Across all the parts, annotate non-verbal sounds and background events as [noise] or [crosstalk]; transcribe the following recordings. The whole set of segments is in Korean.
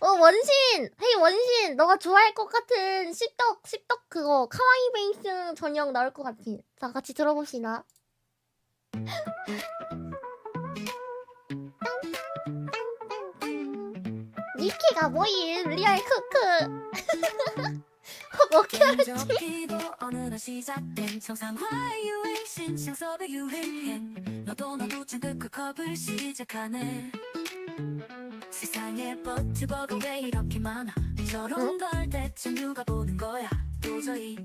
어 원신! 헤이 원신! 너가 좋아할 것 같은 씹덕 씹덕 그거 카와이 베이스 전형 나올 것 같아. 자 같이 들어봅시다. 니키가 뭐임 리얼 크크 어떻게 알았지 세상에 버트버가 왜 이렇게 많아? 저런 걸 대체 누가 보는 거야? 도저히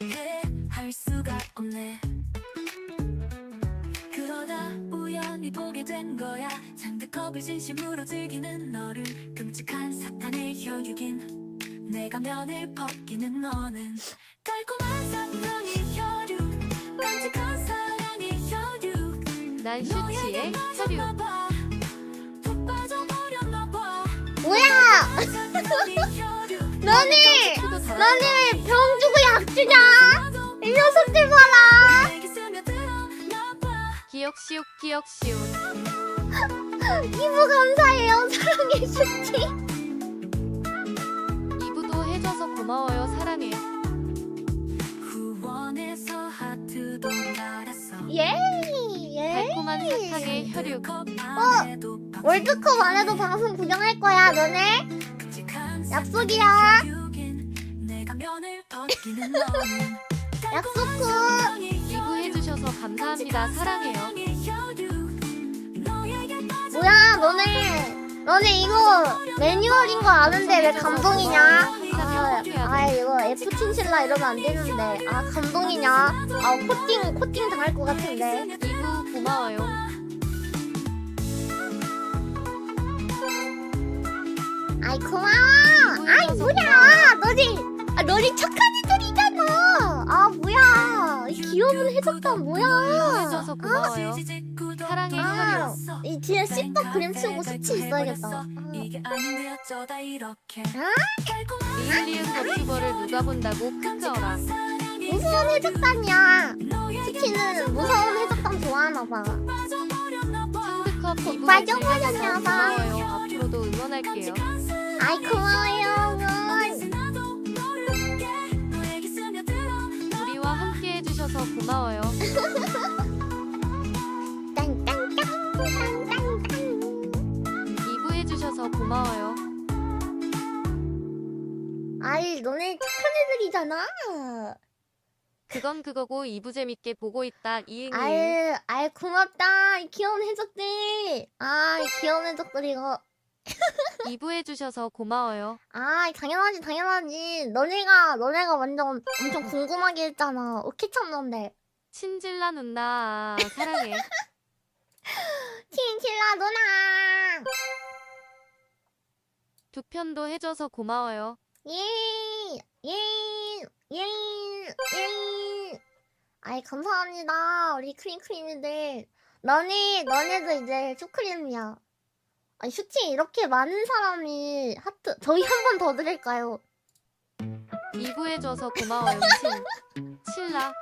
이해할 수가 없네. 그러다 우연히 보게 된 거야. 잔뜩 컵을 진심으로 즐기는 너를 끔찍한 사탄의 혈육인 내가 면을 벗기는 너는 달콤한 사랑의 혈육 깜찍한 사랑의 혈육. 난 슈치의 혈육 뭐야? [laughs] 너네 너네 병 주고 약 주냐? 이 녀석들 봐라. 기억시옥 기억시옥 [laughs] 이모 감사해요. 사랑해 슈치 이부도 해줘서 고마워요. 사랑해. 후원에서 하트도 날았어. 예이 예 달콤한 사탕의 혈육. 어, 월드컵 안 해도 방송 구경할 거야 너네. 약속이야. 약속 이부 해주셔서 감사합니다. 사랑해요. 뭐야 너네. 너네 이거 매뉴얼인 거 아는데 왜 감동이냐? 아, 아 이거 F 친실라 이러면 안 되는데. 아 감동이냐? 아 코팅 코팅 당할 것 같은데. 이부 고마워요 아이 고마워. 아이 뭐야. 너네 아 너네 착한 애들이잖아. 아 뭐야. 이 귀여운 해적단 뭐야. 해줘서 고마워요. 사랑의 아, 혈육 이 뒤에 씹덕 그림 치고 수치 있어야겠다. 아. 아? 리을리은 버튜버를 누가 본다고 크크어라 무서운 해적단이야. 치킨은 무서운 해적단 좋아하나봐. 상드컵 이부 빠져버렸나 해주셔서 봐. 고마워요. 앞으로도 응원할게요 아이 고마워요. 우리와 함께 해주셔서 고마워요. 땅땅땅땅땅 이부 해주셔서 고마워요. 아이 너네 착한 애들이잖아. 그건 그거고 이부 재밌게 보고 있다 이응이응 아이 아이 고맙다. 이 귀여운 해적들. 아이 귀여운 해적들 이거 이부 해주셔서 고마워요 아 당연하지 당연하지 너네가 너네가 완전 엄청 궁금하게 했잖아 어떻게 참는데 친질라 누나 사랑해 [laughs] 틴킬라 누나 두 편도 해줘서 고마워요 예, 예, 예, 예. 아이, 감사합니다. 우리 크림크림이들. 너네, 너네도 이제 슈크림이야. 아니, 슈치 이렇게 많은 사람이 하트, 저희 한 번 더 드릴까요? 이부 해줘서 고마워요 친 칠라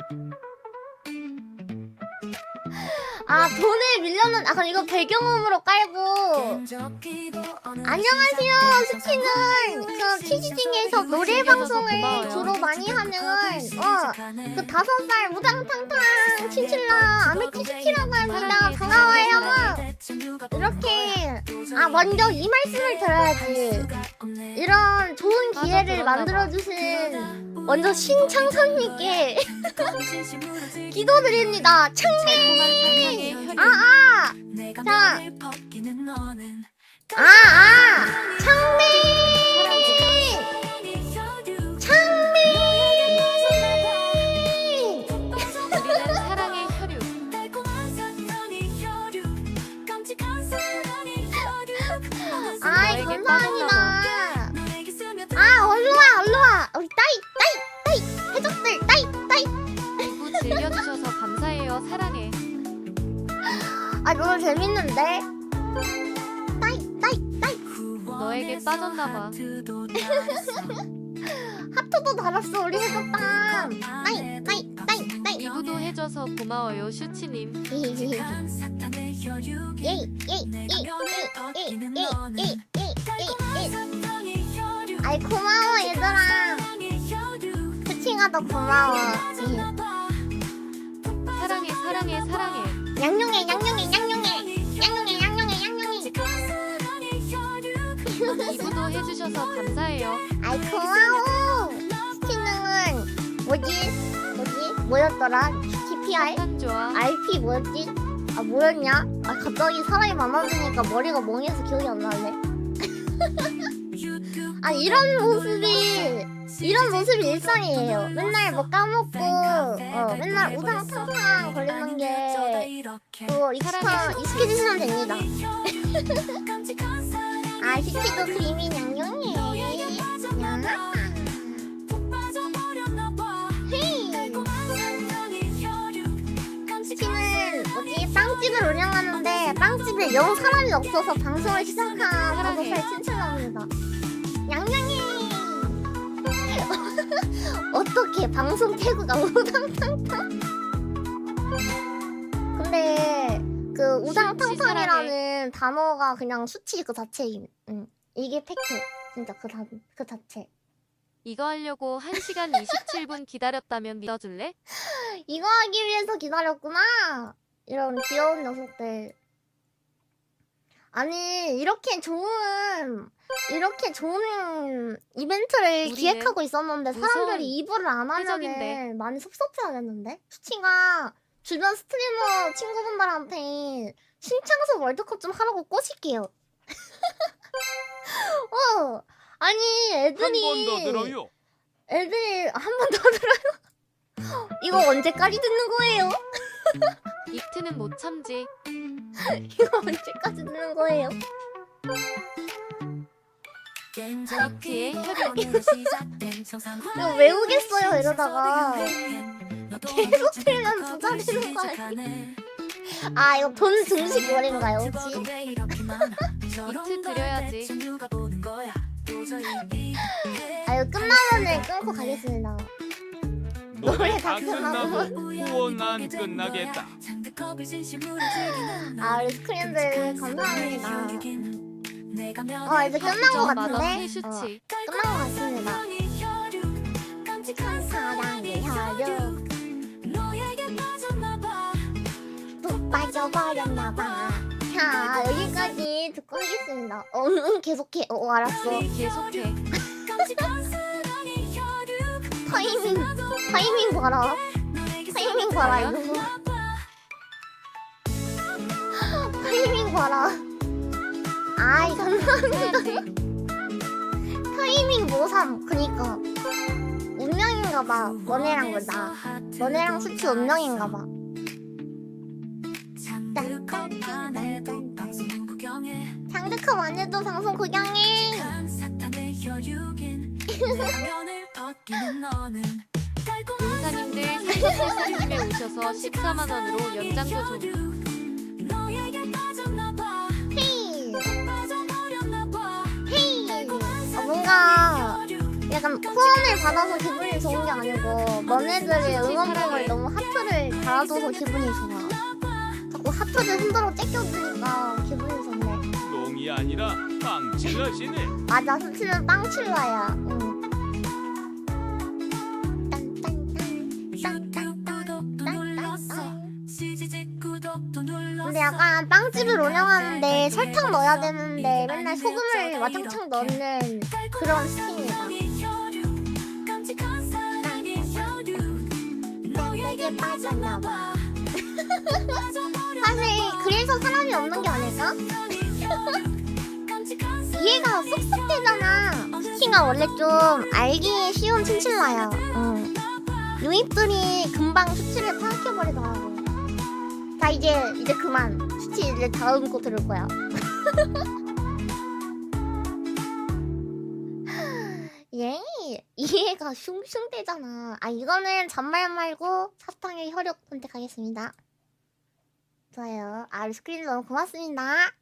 아, 돈을 밀려는, 아, 그럼 이거 배경음으로 깔고. 안녕하세요, 슈치는 그 키즈 중에서 노래 방송을 주로 많이 하는, 어, 그 다섯 살 무당탕탕 친칠라 아메키 슈치라고 합니다. 반가워요. 이렇게 아 먼저 이 말씀을 드려야지. 이런 좋은 기회를 만들어주신 먼저 신창선님께 [laughs] 기도드립니다. 창민! 아아! 자. 아아! 창 아 너무 재밌는데 따이 따이 따이 너에게 빠졌나봐 하트도 달았어 우리 해적단 따이 따이 따이 따이 이부도 해줘서 고마워요 슈치님 아이 고마워 얘들아 수치가 더 고마워 응. 사랑해 사랑해 사랑해 양용해 양용해 뭐였더라? TPR 한 좋아. RP 뭐였지? 아 뭐였냐? 아 갑자기 사람이 많아지니까 머리가 멍해서 기억이 안 나네. [laughs] 아 이런 모습이 이런 모습이 일상이에요. 맨날 뭐 까먹고 어 맨날 우상탕탕 걸리는 게 그거 익숙하, 익숙해지시면 됩니다. [laughs] 아 그림이 양용해 양 집에 영 사람이 없어서 방송을 시작한 다섯 살 친친남입니다 양양해 어떻게 방송 태그가 우당탕탕 근데 그 우당탕탕이라는 단어가 그냥 수치 그 자체임 응. 이게 팩트 진짜 그, 다, 그 자체 이거 하려고 1시간 27분 기다렸다면 믿어줄래? [laughs] 이거 하기 위해서 기다렸구나. 이런 귀여운 녀석들. 아니 이렇게 좋은 이렇게 좋은 이벤트를 기획하고 있었는데 사람들이 이불을 안. 하면은 많이 섭섭해하겠는데? 수치가 주변 스트리머 친구분들한테 신창섭 월드컵 좀 하라고 꼬실게요. [laughs] 어 아니 한 애들이 번더 들어요. 애들이 한 번 더 들어요. [laughs] 이거 언제까지 듣는 거예요? [laughs] 이트는 못 참지 [laughs] 이거 언제까지 듣는 거예요? 혈육 이거 외우겠어요 이러다가 계속 틀면 부자 되는 거 아니야? 아 이거 돈 증식 노래인가요 혹시? 이트 [laughs] 드려야지 [laughs] 아 이거 끝나면은 끊고 가겠습니다. 노래 노래 다다 끝나고 끝나고. 후원 안 끝나겠다. 아 우리 스크린들 감사합니다. 어어 이제 끝난 거저 같은데? 어, 끝난 거 같습니다. 사랑의 혈육 푹 빠져버렸나봐. 자 여기까지 듣고 하겠습니다. 어, 응 계속해. 어 알았어. 계속해 [laughs] 타이밍 타이밍 봐라. 타이밍 봐라 이거. 타이밍 봐라. 아이 감사합니다. 타이밍 모삼 그니까 운명인가봐. 너네랑 보다. 너네랑 수치 운명인가봐. 장득컵 안 해도 방송 구경해. [laughs] [laughs] 용사님들 삼성팔사님에 오셔서 14만 원으로 연장도 좀 헤이 헤이. 어, 뭔가 약간 후원을 받아서 기분이 좋은 게 아니고 너네들의 응원봉을 너무 하트를 달아줘서 기분이 좋아. 자꾸 하트를 흔들어 째껴주니까 기분이 좋네. 롱이 아니라 빵칠러시네. 맞아, 수치는 빵칠라야. 응. 약간 빵집을 운영하는데 설탕 넣어야 되는데 맨날 소금을 와장창 넣는 그런 빠졌나봐. 사실 그래서 사람이 없는 게 아닐까? 이해가 쏙쏙 되잖아. 수치가 원래 좀 알기 쉬운 친칠라야. 응. 유입들이 금방 수치를 파악해버리더라고. 자 이제 이제 그만. 수치 이제 다음 거 들을 거야. 예 이해가 슝슝 되잖아. 아 이거는 잔말 말고 사탕의 혈육 선택하겠습니다. 좋아요. 아 스크린 너무 고맙습니다.